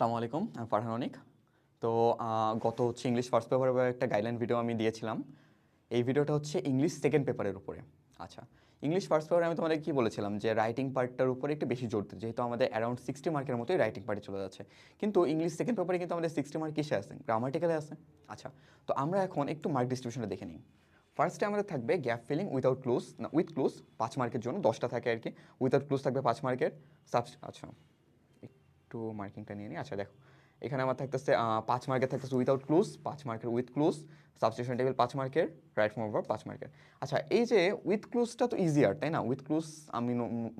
আসসালামু আলাইকুম, আমি ফারহান অনিক। তো গত হচ্ছে ইংলিশ ফার্স্ট পেপারের একটা গাইডলাইন ভিডিও আমি দিয়েছিলাম। এই ভিডিওটা হচ্ছে ইংলিশ সেকেন্ড পেপারের উপরে। আচ্ছা ইংলিশ ফার্স্ট পেপারে আমি তোমাদের কি বলেছিলাম? যে রাইটিং পার্টটার উপরে একটু বেশি জোর দিতে, যেহেতু আমাদের অ্যারাউন্ড সিক্সটি মার্কের মতোই রাইটিং পার্টে চলে যাচ্ছে। কিন্তু ইংলিশ সেকেন্ড পেপারে কিন্তু আমাদের সিক্সটি মার্ক কিসে আছে? গ্রামাটিক্যালে আছে। আচ্ছা তো আমরা এখন একটু মার্ক ডিস্ট্রিবিউশনটা দেখে নিই। ফার্স্টে আমাদের থাকবে গ্যাপ ফিলিং উইথাউট ক্লোজ না উইথ ক্লোজ পাঁচ মার্কের জন্য, দশটা থাকে আর কি। উইথাউট ক্লোজ থাকবে পাঁচ মার্কের সাবস আচ্ছা। একটু মার্কিংটা নিয়ে নিই আচ্ছা দেখো, এখানে আমার থাকতেছে পাঁচ মার্কের থাকতেছে উইথাউট ক্লুজ পাঁচ মার্কের উইথ ক্লুজ সাবস্টিটিউশন টেবিল পাঁচ মার্কের রাইট ফর্ম ওভার পাঁচ মার্কের আচ্ছা এই যে উইথ ক্লুজটা তো ইজিয়ার তাই না? উইথ ক্লুজ আমি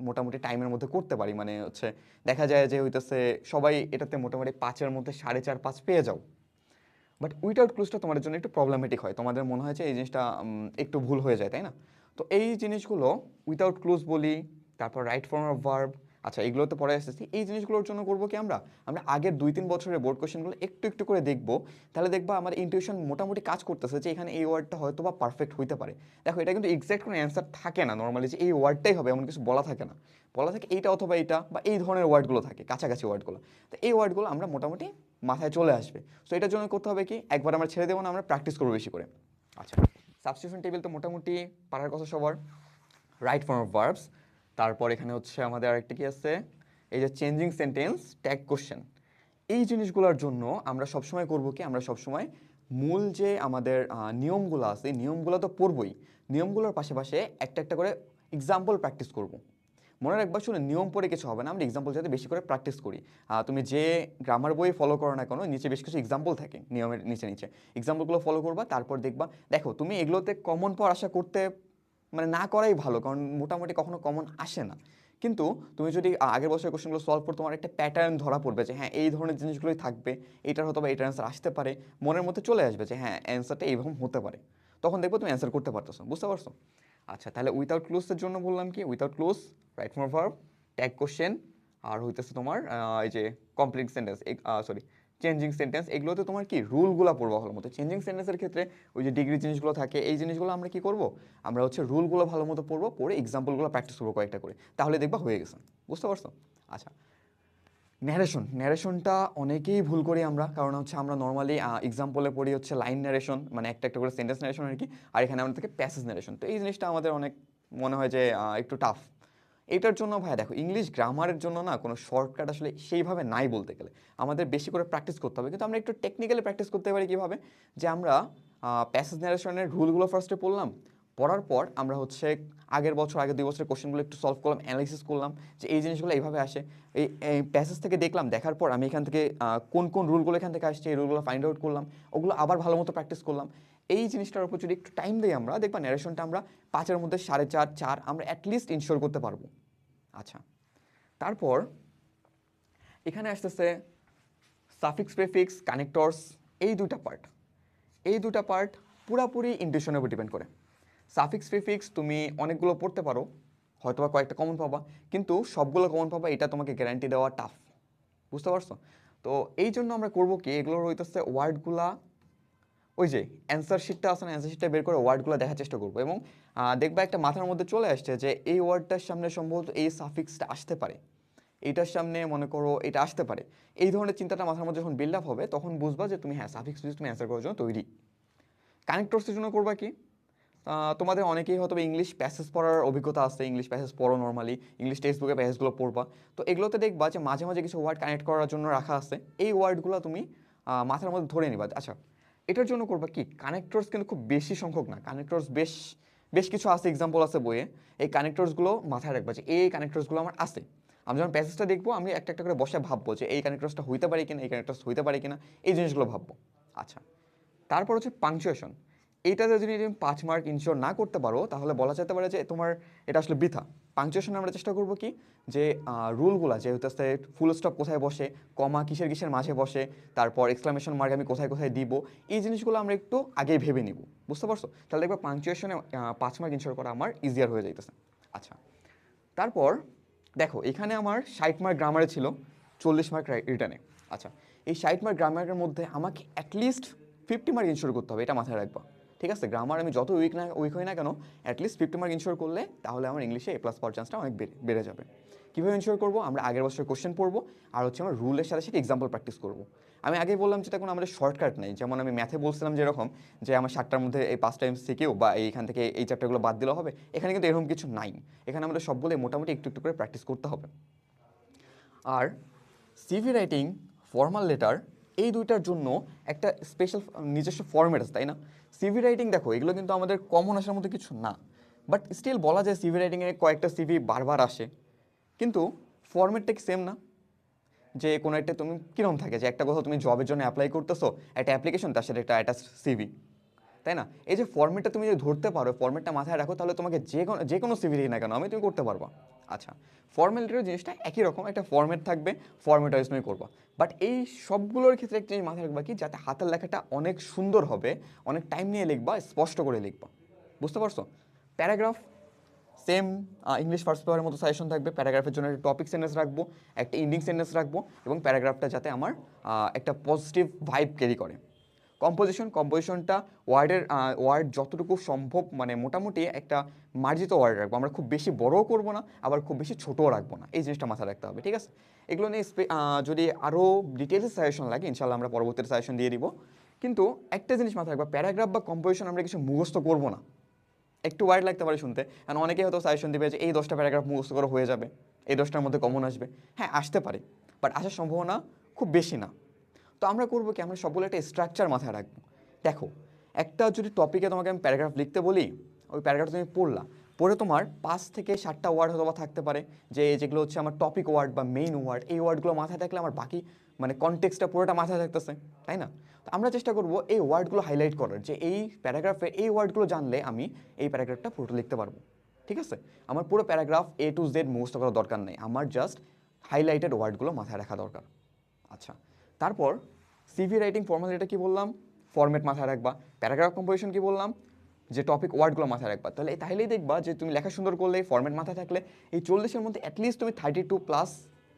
মোটামুটি টাইমের মধ্যে করতে পারি। মানে হচ্ছে, দেখা যায় যে হইতেছে সবাই এটাতে মোটামুটি পাঁচের মধ্যে সাড়ে চার, পাঁচ পেয়ে যাও। বাট উইথাউট ক্লুজটা তোমাদের জন্য একটু প্রবলেমেটিক হয়। তোমাদের মনে হয় যে এই জিনিসটা একটু ভুল হয়ে যায়, তাই না? তো এই জিনিসগুলো উইথাউট ক্লুজ বলি, তারপর রাইট ফর্ম অফ ভার্ব আচ্ছা এগুলোতে পরে এসেছি এই জিনিসগুলোর জন্য করব কি আমরা? আমরা আগের দুই, তিন বছরের বোর্ড কোশ্চেনগুলো একটু একটু করে দেখব। তাহলে দেখবা আমার ইনটিউশন মোটামুটি কাজ করতেছে যে এখানে এই ওয়ার্ডটা হয়তো বা পারফেক্ট হইতে পারে। দেখো, এটা কিন্তু এক্সাক্ট কোনো অ্যান্সার থাকে না নর্মালি যে এই ওয়ার্ডটাই হবে, এমন কিছু বলা থাকে না। বলা থাকে এইটা অথবা এইটা বা এই ধরনের ওয়ার্ডগুলো থাকে, কাছাকাছি ওয়ার্ডগুলো তো এই ওয়ার্ডগুলো আমরা মোটামুটি মাথায় চলে আসবে। সো এটার জন্য করতে হবে কি, একবার আমরা ছেড়ে দেবো না, আমরা প্র্যাকটিস করব বেশি করে। আচ্ছা সাবস্টিটিউশন টেবিল তো মোটামুটি পারার কথা সবার। রাইট ফর্ম অফ ভার্বস তারপর এখানে হচ্ছে আমাদের আরেকটা কি আছে? এই যে চেঞ্জিং সেন্টেন্স ট্যাগ কোশ্চেন এই জিনিসগুলোর জন্য আমরা সবসময় করব কি? আমরা সবসময় মূল যে আমাদের নিয়মগুলো আছে নিয়মগুলো তো পড়বই। নিয়মগুলোর পাশাপাশি একটা একটা করে এক্সাম্পল প্র্যাকটিস করব। মনে রাখবা, শুনে নিয়ম পড়ে কিছু হবে না। আমরা এক্সাম্পল যাতে বেশি করে প্র্যাকটিস করি। তুমি যে গ্রামার বই ফলো করো না কোনো, নিচে বেশ কিছু এক্সাম্পল থাকে নিয়মের নিচে নিচে। এক্সাম্পলগুলো ফলো করবা, তারপর দেখবা, দেখো, তুমি এগুলোতে কমন পাওয়ার আশা করতে মানে না করাই ভালো, কারণ মোটামুটি কখনো কমন আসে না। কিন্তু তুমি যদি আগের বছরের কোশ্চেনগুলো সলভ করো তোমার একটা প্যাটার্ন ধরা পড়বে যে হ্যাঁ এই ধরনের জিনিসগুলোই থাকবে এইটার হয়তো বা এইটার অ্যান্সার আসতে পারে, মনের মধ্যে চলে আসবে যে হ্যাঁ অ্যান্সারটা এইরকম হতে পারে। তখন দেখব তুমি অ্যান্সার করতে পারতেছো, বুঝতে পারছ? আচ্ছা তাহলে উইথাউট ক্লোজের জন্য বললাম কি? Without clause right for verb tag question আর হইতেছে তোমার এই যে complete sentence sorry changing sentence এগুলোতে তোমার কি রুলগুলো পড়ব ভালো মতো। চেঞ্জিং সেন্টেন্সের ক্ষেত্রে ওই যে ডিগ্রি জিনিসগুলো থাকে, এই জিনিসগুলো আমরা কি করব? আমরা হচ্ছে রুলগুলো ভালো মতো পড়ব, পড়ে এক্সাম্পলগুলো প্র্যাকটিস করব কয়েকটা করে। তাহলে দেখবা হয়ে গেছে। বুঝতে পারছ? আচ্ছা। ন্যারেশন ন্যারেশনটা অনেকেই ভুল করি আমরা, কারণ হচ্ছে আমরা নর্মালি এক্সাম্পলে পড়ি হচ্ছে লাইন ন্যারেশন মানে একটা একটা করে সেন্টেন্স ন্যারেশন আর কি, আর এখানে আমাদের থেকে প্যাসেজ ন্যারেশন তো এই জিনিসটা আমাদের অনেক মনে হয় যে একটু টাফ এটার জন্য ভাই দেখো ইংলিশ গ্রামারের জন্য না কোনো শর্টকাট আসলে সেইভাবে নাই বলতে গেলে। আমাদের বেশি করে প্র্যাকটিস করতে হবে। কিন্তু আমরা একটু টেকনিক্যালি প্র্যাকটিস করতে পারি কীভাবে? যে আমরা প্যাসেজ ন্যারেশনের রুলগুলো ফার্স্টে পড়লাম, পড়ার পর আমরা হচ্ছে আগের বছর, আগের দুই বছরের কোশ্চেনগুলো একটু সলভ করলাম অ্যানালিসিস করলাম, যে এই জিনিসগুলো এইভাবে আসে। এই প্যাসেজ থেকে দেখলাম, দেখার পর আমি এখান থেকে কোন কোন রুলগুলো এখান থেকে আসছে, এই রুলগুলো ফাইন্ড আউট করলাম, ওগুলো আবার ভালো মতো প্র্যাকটিস করলাম। এই জিনিসটার উপর যদি একটু টাইম দিই আমরা, দেখবা ন্যারেশনটা আমরা পাঁচের মধ্যে সাড়ে চার চার, আমরা অ্যাটলিস্ট ইনশোর করতে পারব। আচ্ছা তারপর এখানে আসতেছে সাফিক্স প্রেফিক্স কানেক্টরস এই দুটা পার্ট এই দুটা পার্ট পুরাপুরি ইন্টিউশনের উপর ডিপেন্ড করে। সাফিক্স প্রিফিক্স তুমি অনেকগুলো পড়তে পারো হয়তো বা কয়েকটা কমন পাবা, কিন্তু সবগুলো কমন পাবা, এটা তোমাকে গ্যারান্টি দেওয়া টাফ বুঝতে পারছ? তো এই জন্য আমরা করব কি, এগুলোর হইতেছে ওয়ার্ডগুলা ওই যে অ্যান্সার শিটটা না অ্যান্সার শিটটা বের করে ওয়ার্ডগুলো দেখার চেষ্টা করব এবং দেখবা একটা মাথার মধ্যে চলে আসছে যে এই ওয়ার্ডটার সামনে সম্ভবত এই সাফিক্সটা আসতে পারে। এইটার সামনে মনে করো এটা আসতে পারে। এই ধরনের চিন্তাটা মাথার মধ্যে যখন বিল্ড আপ হবে, তখন বুঝবা যে তুমি হ্যাঁ সাফিক্স তুমি অ্যান্সার করার জন্য তৈরি। কানেক্টরসের জন্য করবা কি? তোমাদের অনেকেই হয়তো ইংলিশ প্যাসেজ পড়ার অভিজ্ঞতা আছে ইংলিশ প্যাসেজ পড়ো নর্মালি ইংলিশ টেক্সট বুকে প্যাসেজগুলো পড়বা। তো এগুলোতে দেখবা যে মাঝে মাঝে কিছু ওয়ার্ড কানেক্ট করার জন্য রাখা আছে। এই ওয়ার্ডগুলো তুমি মাথার মধ্যে ধরে নিবা আচ্ছা এটার জন্য করবা কি? কানেক্টরস কিন্তু খুব বেশি সংখ্যক না। কানেক্টরস বেশ বেশ কিছু আছে এক্সাম্পল আছে বইয়ে। এই কানেক্টরসগুলো মাথায় রাখবা যে এই কানেক্টরসগুলো আমার আছে। আমি যখন প্যাসেজটা দেখব, আমি একটা একটা করে বসে ভাববো যে এই কানেক্টরসটা হইতে পারে কিনা, এই কানেক্টরস হইতে পারে কিনা, এই জিনিসগুলো ভাববো। আচ্ছা তারপর হচ্ছে পাংচুয়েশন এইটাতে যদি তুমি পাঁচ মার্ক ইনশিওর না করতে পারো, তাহলে বলা যেতে পারে যে তোমার এটা আসলে বৃথা। পাংচুয়েশনে আমরা চেষ্টা করব কি? যে রুলগুলো যে হচ্ছে ফুল স্টপ কোথায় বসে, কমা কিসের কিসের মাঝে বসে, তারপর এক্সক্লামেশন মার্ক আমি কোথায় কোথায় দিব, এই জিনিসগুলো আমরা একটু আগেই ভেবে নিব। বুঝতে পারছ? তাহলে দেখব পাংচুয়েশনে পাঁচ মার্ক ইনশিওর করা আমার ইজিয়ার হয়ে যাইতেছে। আচ্ছা তারপর দেখো, এখানে আমার ষাট মার্ক গ্রামারে ছিল, চল্লিশ মার্ক রিটার্নে আচ্ছা এই ষাট মার্ক গ্রামারের মধ্যে আমাকে অ্যাটলিস্ট ফিফটি মার্ক ইনশোর করতে হবে, এটা মাথায় রাখবা। ঠিক আছে গ্রামার আমি যত উইক না উইক হই না কেন অ্যাটলিস্ট ফিফটি মার্ক ইনশোর করলে তাহলে আমার ইংলিশে এ প্লাস পাওয়ার চান্সটা অনেক বেড়ে- যাবে। কীভাবে ইনশোর করব? আমরা আগের বছর কোশ্চেন পড়ব, আর হচ্ছে আমার রুলের সাথে সাথে এক্সাম্পল প্র্যাকটিস করব। আমি আগেই বললাম যে কোনো আমাদের শর্টকাট নেই। যেমন আমি ম্যাথে বলছিলাম যেরকম, যে আমার সাতটার মধ্যে এই পাঁচ টাইমস থেকেও বা এইখান থেকে এই চ্যাপ্টারগুলো বাদ দিলেও হবে, এখানে কিন্তু এরকম কিছু নাই। এখানে আমাদের সবগুলো মোটামুটি একটু একটু করে প্র্যাকটিস করতে হবে। আর সিভি রাইটিং ফর্মাল লেটার এই দুইটার জন্য একটা স্পেশাল নিজস্ব ফর্মেট আছে, তাই না? সিভি রাইটিং দেখো, এগুলো কিন্তু আমাদের কমন আসার মতো কিছু না। বাট স্টিল বলা যায় সিভি রাইটিংয়ে কয়েকটা সিভি বারবার আসে। কিন্তু ফর্মেটটা কি সেম না? যে কোনো একটা তুমি কীরকম থাকে? যে একটা কথা তুমি জবের জন্য অ্যাপ্লাই করতেছো, একটা অ্যাপ্লিকেশন তার সাথে একটা অ্যাটাচ সিভি তাই না? এই যে ফর্মেটটা তুমি যদি ধরতে পারো ফর্মেটটা মাথায় রাখো, তাহলে তোমাকে যে কোনো যে কোনো সিভি না কেন, আমি তুমি করতে পারবা। আচ্ছা ফর্মালিটির জিনিসটা একই রকম, একটা ফর্মেট থাকবে ফর্মেট ওয়াইজ তুমি করবা। বাট এই সবগুলোর ক্ষেত্রে একটা জিনিস মাথায় রাখবা কি, যাতে হাতের লেখাটা অনেক সুন্দর হবে, অনেক টাইম নিয়ে লিখবা, স্পষ্ট করে লিখবা। বুঝতে পারছ? প্যারাগ্রাফ সেম ইংলিশ ফার্স্ট পেপারের মতো সাজেশন থাকবে প্যারাগ্রাফের জন্য একটা টপিক সেন্টেন্স রাখব, একটা ইন্ডিং সেন্টেন্স রাখব, এবং প্যারাগ্রাফটা যাতে আমার একটা পজিটিভ ভাইব ক্যারি করে। কম্পোজিশন কম্পোজিশনটা ওয়ার্ডের ওয়ার্ড যতটুকু সম্ভব মানে মোটামুটি একটা মার্জিত ওয়ার্ড রাখব। আমরা খুব বেশি বড়ও করব না, আবার খুব বেশি ছোটও রাখব না। এই জিনিসটা মাথায় রাখতে হবে, ঠিক আছে? এগুলো নিয়ে যদি আরও ডিটেলস সাজেশন লাগে ইনশাল্লাহ আমরা পরবর্তীতে সাজেশন দিয়ে দিব। কিন্তু একটা জিনিস মাথায় রাখব প্যারাগ্রাফ বা কম্পোজিশন আমরা কিছু মুখস্থ করব না। একটু ওয়ার্ড লাগতে পারে শুনতে। কারণ অনেকেই হয়তো সাজেশন দেবে যে, এই দশটা প্যারাগ্রাফ মুখস্থ করে হয়ে যাবে। এই দশটার মধ্যে কমন আসবে। হ্যাঁ আসতে পারে। বাট আসার সম্ভাবনা খুব বেশি না। তো আমরা করব কি? আমরা সবগুলো একটা স্ট্রাকচার মাথায় রাখব। দেখো, একটা যদি টপিকে তোমাকে আমি প্যারাগ্রাফ লিখতে বলি, ওই প্যারাগ্রাফ তুমি পড়লা। পড়ে তোমার পাঁচ থেকে সাতটা ওয়ার্ড হয়তো বা থাকতে পারে, যে যেগুলো হচ্ছে আমার টপিক ওয়ার্ড বা মেইন ওয়ার্ড এই ওয়ার্ডগুলো মাথায় থাকলে আমার বাকি মানে কনটেক্সটা পুরোটা মাথায় থাকতেছে, তাই না? তো আমরা চেষ্টা করব এই ওয়ার্ডগুলো হাইলাইট করার, যে এই প্যারাগ্রাফে এই ওয়ার্ডগুলো জানলে আমি এই প্যারাগ্রাফটা পুরোটা লিখতে পারব। ঠিক আছে? আমার পুরো প্যারাগ্রাফ এ টু জেড মুখস্থ করার দরকার নেই। আমার জাস্ট হাইলাইটেড ওয়ার্ডগুলো মাথায় রাখা দরকার। আচ্ছা তারপর সিভি রাইটিং ফর্মাল এটা কি বললাম? ফরম্যাট মাথায় রাখবা। প্যারাগ্রাফ কম্পোজিশন কি বললাম? যে টপিক ওয়ার্ডগুলো মাথায় রাখবা। তাহলে তাহলেই দেখবা যে তুমি লেখা সুন্দর করলে ফরম্যাট মাথায় থাকলে এই চল্লিশের মধ্যে অ্যাটলিস্ট তুমি থার্টি টু প্লাস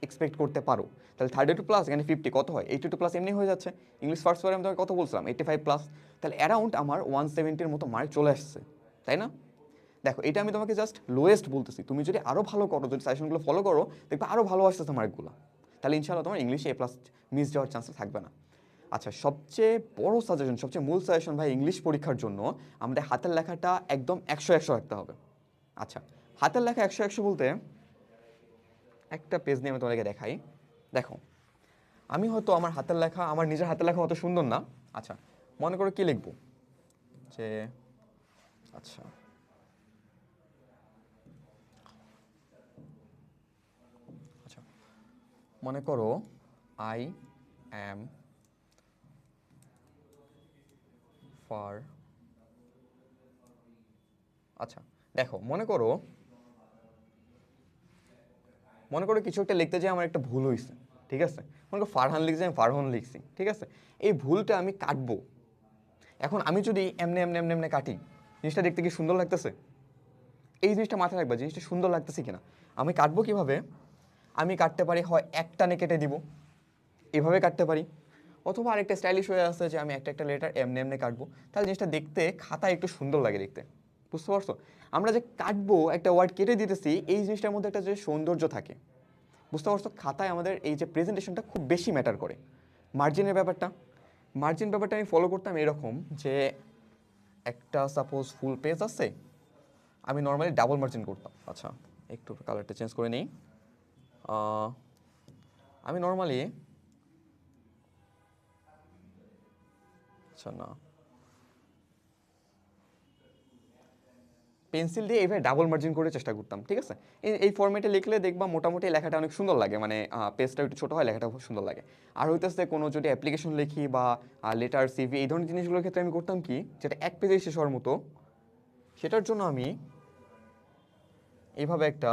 এক্সপেক্ট করতে পারো। তাহলে থার্টি টু প্লাস এখানে ফিফটি কত হয়? এইটি টু প্লাস এমনি হয়ে যাচ্ছে। ইংলিশ ফার্স্ট পরে আমি তোমাকে কত বলছিলাম? এইটি ফাইভ প্লাস তাহলে অ্যারাউন্ড আমার ওয়ান সেভেন্টির মতো মার্ক চলে আসছে। তাই না? দেখো, এটা আমি তোমাকে জাস্ট লোয়েস্ট বলতেছি। তুমি যদি আরও ভালো করো, যদি সাজেশনগুলো ফলো করো, দেখবে আরও ভালো আসতেছে মার্কগুলো তাহলে ইনশাআল্লাহ তোমার ইংলিশে এ প্লাস মিস যাওয়ার চান্স থাকবে না। আচ্ছা সবচেয়ে বড় সাজেশন সবচেয়ে মূল সাজেশন ভাই ইংলিশ পরীক্ষার জন্য আমাদের হাতের লেখাটা একদম একশো একশো রাখতে হবে। আচ্ছা হাতের লেখা একশো একশো বলতে একটা পেজ নিয়ে আমি তোমাদেরকে দেখাই। দেখো, আমি হয়তো আমার হাতের লেখা, আমার নিজের হাতের লেখা অত সুন্দর না। আচ্ছা মনে করো কি লিখব? যে আচ্ছা মনে করো আই অ্যাম ফার আচ্ছা দেখো, মনে করো মনে করো কিছু একটা লিখতে যে আমার একটা ভুল হয়েছে ঠিক আছে? মনে করো ফারহান লিখছে, আমি ফারহান লিখছি, ঠিক আছে? এই ভুলটা আমি কাটবো। এখন আমি যদি এমনি এমনি এমনি এমনি কাটি, জিনিসটা দেখতে কি সুন্দর লাগতেছে? এই জিনিসটা মাথায় রাখবা, জিনিসটা সুন্দর লাগতেছে কিনা? আমি কাটবো কীভাবে? আমি কাটতে পারি, হয় একটানে কেটে দিব। এভাবে কাটতে পারি। অথবা আরেকটা স্টাইলিশ হয়ে আসছে যে আমি একটা একটা লেটার এমনি এমনি কাটবো। তাহলে জিনিসটা দেখতে, খাতায় একটু সুন্দর লাগে দেখতে। বুঝতে পারছ? আমরা যে কাটবো, একটা ওয়ার্ড কেটে দিতেছি, এই জিনিসটার মধ্যে একটা যে সৌন্দর্য থাকে। বুঝতে পারছ? খাতায় আমাদের এই যে প্রেজেন্টেশনটা খুব বেশি ম্যাটার করে। মার্জিনের ব্যাপারটা। মার্জিন ব্যাপারটা আমি ফলো করতাম এরকম যে, একটা সাপোজ ফুল পেজ আছে, আমি নর্মালি ডাবল মার্জিন করতাম। আচ্ছা একটু কালারটা চেঞ্জ করে নিই। আমি নর্মালি আচ্ছা না। পেন্সিল দিয়ে এইভাবে ডাবল মার্জিন করে চেষ্টা করতাম, ঠিক আছে? এই ফর্মেটে লিখলে দেখবা মোটামুটি লেখাটা অনেক সুন্দর লাগে মানে পেজটা একটু ছোটো হয়, লেখাটা খুব সুন্দর লাগে। আর হইতেছে কোনো যদি অ্যাপ্লিকেশন লিখি বা লেটার সিভি এই ধরনের জিনিসগুলোর ক্ষেত্রে আমি করতাম কি, যেটা এক পেজে শেষ হওয়ার মতো, সেটার জন্য আমি এইভাবে একটা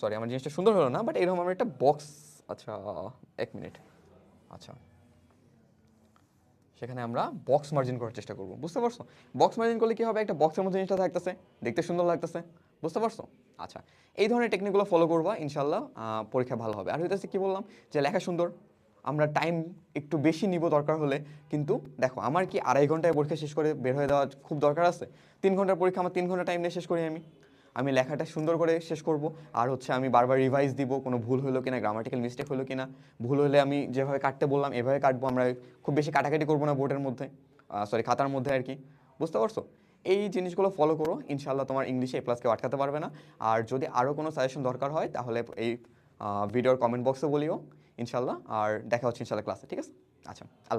সরি আমার জিনিসটা সুন্দর হলো না বাট এরকম আমার একটা বক্স আচ্ছা এক মিনিট আচ্ছা। সেখানে আমরা বক্স মার্জিন করার চেষ্টা করব, বুঝতে পারছ? বক্স মার্জিন করলে কী হবে? একটা বক্সের মধ্যে জিনিসটা থাকতেছে, দেখতে সুন্দর লাগতেছে, বুঝতে পারছ? আচ্ছা এই ধরনের টেকনিকগুলো ফলো করবা ইনশাল্লাহ পরীক্ষা ভালো হবে। আর হইতেছে কি বললাম? যে লেখা সুন্দর, আমরা টাইম একটু বেশি নিব দরকার হলে, কিন্তু দেখো, আমার কি আড়াই ঘন্টায় পরীক্ষা শেষ করে বের হয়ে দেওয়া খুব দরকার আছে? তিন ঘণ্টার পরীক্ষা, আমার তিন ঘণ্টা টাইম নিয়ে শেষ করি আমি। আমি লেখাটা সুন্দর করে শেষ করব। আর হচ্ছে আমি বারবার রিভাইজ দিব, কোনো ভুল হলো কিনা গ্রামাটিক্যাল মিস্টেক হলো কিনা। ভুল হলে আমি যেভাবে কাটতে বললাম, এভাবে কাটবো, আমরা খুব বেশি কাটাকাটি করব না বোর্ডের মধ্যে সরি খাতার মধ্যে আর কি। বুঝতে পারছ? এই জিনিসগুলো ফলো করো ইনশাল্লাহ তোমার ইংলিশে এ প্লাসকে আটকাতে পারবে না। আর যদি আরও কোনো সাজেশন দরকার হয়, তাহলে এই ভিডিওর কমেন্ট বক্সে বলিও ইনশাল্লাহ আর দেখা হচ্ছে ইনশাল্লাহ ক্লাসে ঠিক আছে? আচ্ছা আল্লাহ